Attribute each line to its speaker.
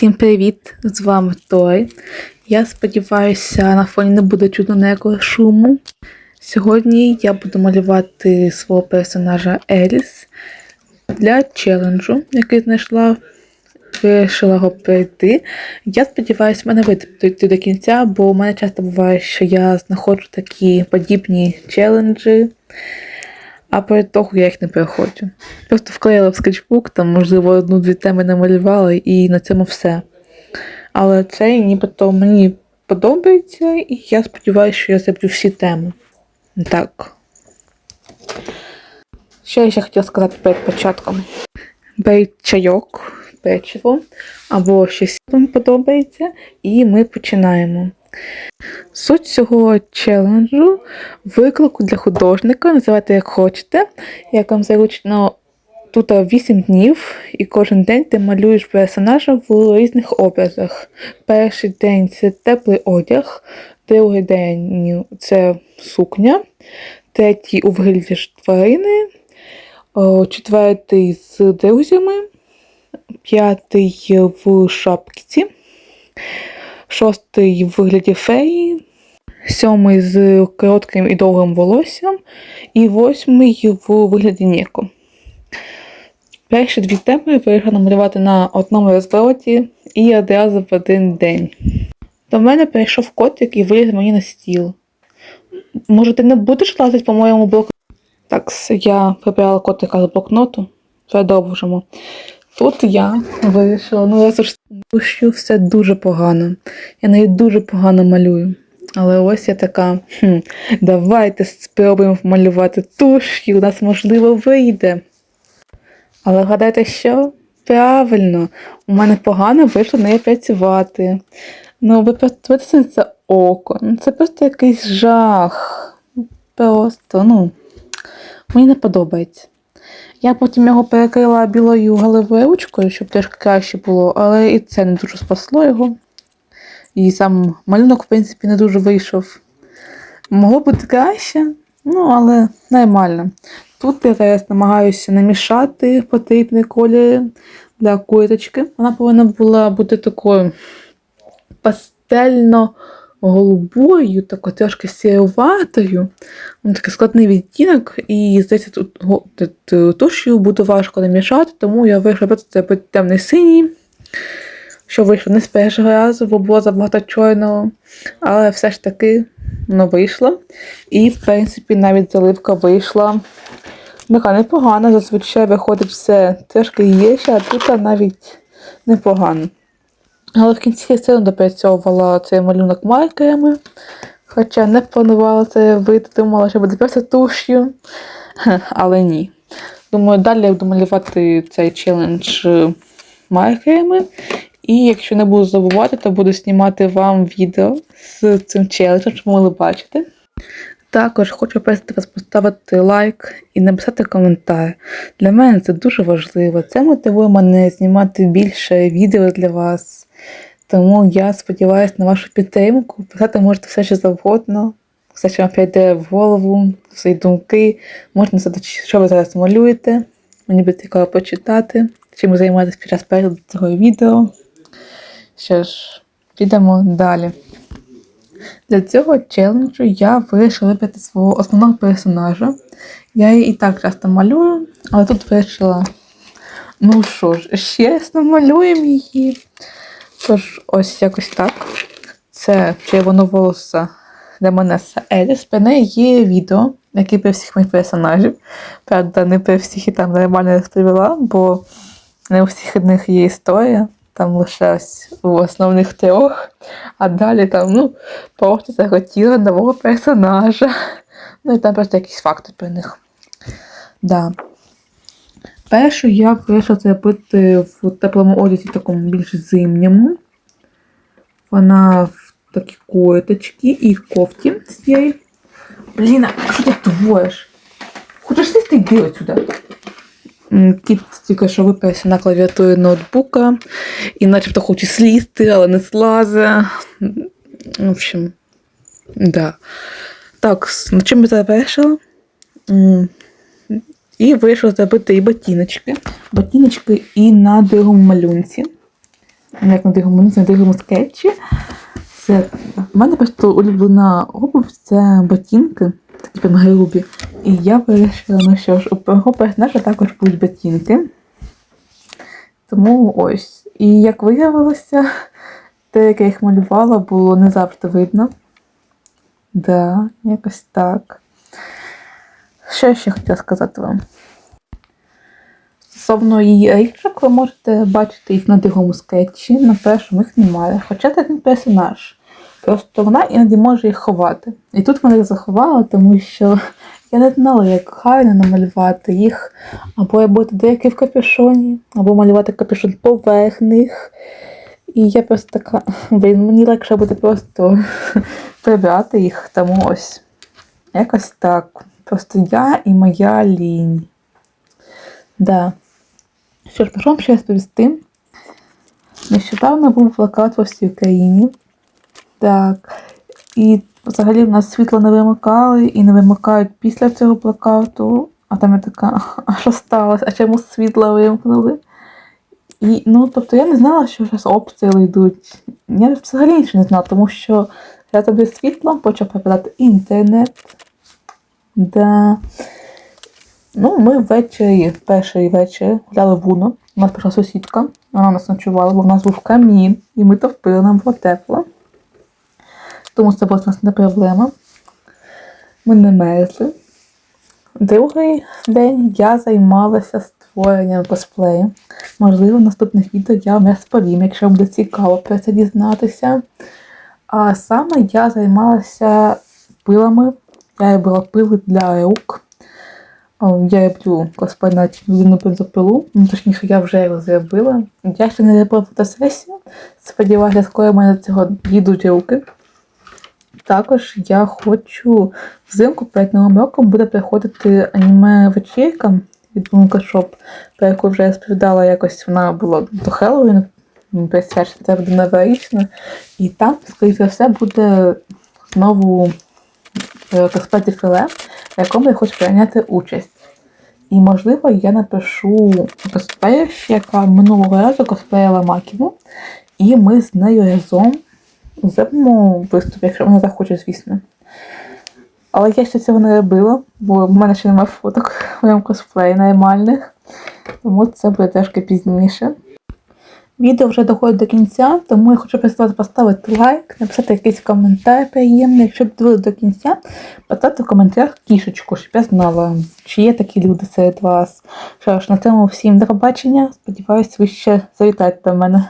Speaker 1: Всім привіт! З вами Той. Я сподіваюся, на фоні не буде чутно ніякого шуму. Сьогодні я буду малювати свого персонажа Еліс для челенджу, який знайшла. Вирішила його пройти. Я сподіваюся, мене вийде до кінця, бо у мене часто буває, що я знаходжу такі подібні челенджі, а перед того я їх не переходжу. Просто вклеїла в скетчбук, там, можливо, одну-дві теми намалювала, і на цьому все. Але це нібито мені подобається, і я сподіваюся, що я зроблю всі теми. Так. Що я ще хотіла сказати перед початком? Беріть чайок, печиво або щось вам подобається, і ми починаємо. Суть цього челенджу виклику для художника, називайте як хочете, як вам зручно тут 8 днів, і кожен день ти малюєш персонажа в різних образах. Перший день це теплий одяг, другий день це сукня, третій у вигляді тварини, четвертий з друзями, п'ятий в шапці, шостий в вигляді феї, сьомий з коротким і довгим волоссям, і восьмий в вигляді Неко. Перші дві теми вирішила намалювати на одному розвороті і одразу в один день. До мене прийшов котик і виліз мені на стіл. Може, ти не будеш лазити по моєму блоку? Так, я прибрала котика з блокноту. Продовжимо. Тут я вирішила, ну завжди все дуже погано. Я навіть дуже погано малюю. Але ось я така, хм, давайте спробуємо малювати туш, і у нас можливо вийде. Але гадайте, що? Правильно, у мене погано вийшло нею працювати. Ну, ви подивитися це око. Ну, це просто якийсь жах. Просто, ну, мені не подобається. Я потім його перекрила білою галевою ручкою, щоб теж краще було, але і це не дуже спасло його. І сам малюнок, в принципі, не дуже вийшов. Могло бути краще, ну, але нормально. Тут я зараз намагаюся намішати потрібний колір для курочки. Вона повинна була бути такою пастельно-голубою, такою трошки сіруватою. Він такий складний відтінок, і здається, тут, тут туш'ю буде важко намішати, тому я просто зробити темний синій. Що вийшло не з першого разу, бо було забагато чорного, але все ж таки воно вийшло. І, в принципі, навіть заливка вийшла така непогана. Зазвичай виходить все трошки гірше, а тут навіть непогано. Але в кінці я одно допрацьовувала цей малюнок маркерами, хоча не планувала це робити, думала, що буде просто туш'ю, але ні. Думаю, далі я буду малювати цей челендж е, маркерами. І якщо не буду забувати, то буду знімати вам відео з цим челенджем, ви могли бачити. Також хочу просити вас поставити лайк і написати коментар. Для мене це дуже важливо. Це мотивує мене знімати більше відео для вас. Тому я сподіваюся на вашу підтримку. Писати можете все, що завгодно, все, що вам прийде в голову, свої думки. Можна написати, що ви зараз малюєте. Мені буде цікаво почитати, чим ви займаєтесь під час перегляду цього відео. Що ж, підемо далі. Для цього челенджу я вирішила вибрати свого основного персонажа. Я її і так часто малюю, але тут вирішила. Ну що ж, ще раз намалюємо її. Тож, ось якось так. Це червоноволоса Демонеса Еліс. Про неї є відео, яке про всіх моїх персонажів. Правда, не про всіх і там нормально розповіла, бо не у всіх одних є історія. Там лише ось у основних трьох, а далі там, ну, просто захотіла нового персонажа. Ну і там просто якісь факти про них. Да. Першу я вирішила зробити в теплому одязі такому більш зимньому. Вона в такій коїточці і кофті з цієї. Блін, що ти твориш? Хочеш сісти йди отсюди? Кіт тільки що виперся на клавіатурі ноутбука і начебто хоче слізти, але не слазе. В общем, да. Так, на чим я завершила? І вирішила зробити і ботиночки. Ботиночки і на другому малюнці. як на дивому, на дивому скетчі. Це в мене просто улюблена обув це ботинки, такі прям грубі. І я вирішила, ну що ж, у мого персонажа також будуть ботинки. Тому ось. І як виявилося, те, як я їх малювала, було не завжди видно. Да, якось так. Що я ще хотіла сказати вам? Стосовно її річок, ви можете бачити їх на другому скетчі, на першому їх немає. Хоча це не персонаж. Просто вона іноді може їх ховати. І тут вона їх заховала, тому що я не знала, як гарно намалювати їх. Або я бути деякі в капюшоні, або малювати капюшон поверх них. І я просто така, блін, мені легше буде просто прибрати їх, тому ось. Якось так. Просто я і моя лінь. Да. Що ж, пішов ще розповісти. Нещодавно був плакат в всій Україні. Так. І взагалі в нас світло не вимикали і не вимикають після цього плакату. А там я така, а що сталося? А чому світло вимкнули? І, ну, тобто я не знала, що зараз обстріли йдуть. Я взагалі нічого не знала, тому що я тобі світлом почав попадати інтернет. Да. Ну, ми ввечері, перший вечір гуляли в. У нас прийшла сусідка, вона нас ночувала, бо в нас був камін, і ми топили, нам було тепло. Тому це була не проблема. Ми не мерзли. Другий день я займалася створенням косплею. Можливо, в наступних відео я вам розповім, якщо буде цікаво про це дізнатися. А саме я займалася пилами. Я робила пили для рук. Я косплей на людину бензопилу. Ну, точніше, я вже його зробила. Я ще не робила фотосесію. Сподіваюся, скоро в мене до цього дійдуть руки. Також я хочу взимку перед новим роком буде приходити аніме вечірка від Shop, про яку вже розповідала якось вона була до Хеллоуіну присвячена, це буде новорічно. І там, скоріше за все, буде знову е, косплеті філе, в якому я хочу прийняти участь. І, можливо, я напишу косплеєрші, яка минулого разу косплеїла Маківу, і ми з нею разом зробимо виступ, якщо вона захоче, звісно. Але я ще цього не робила, бо в мене ще немає фоток в моєму косплеї нормальних. Тому це буде трошки пізніше. Відео вже доходить до кінця, тому я хочу вас поставити лайк, написати якийсь коментар приємний. Якщо дивилися до кінця, поставте в коментарях кішечку, щоб я знала, чи є такі люди серед вас. Що ж, на цьому всім до побачення. Сподіваюсь, ви ще завітаєте до мене.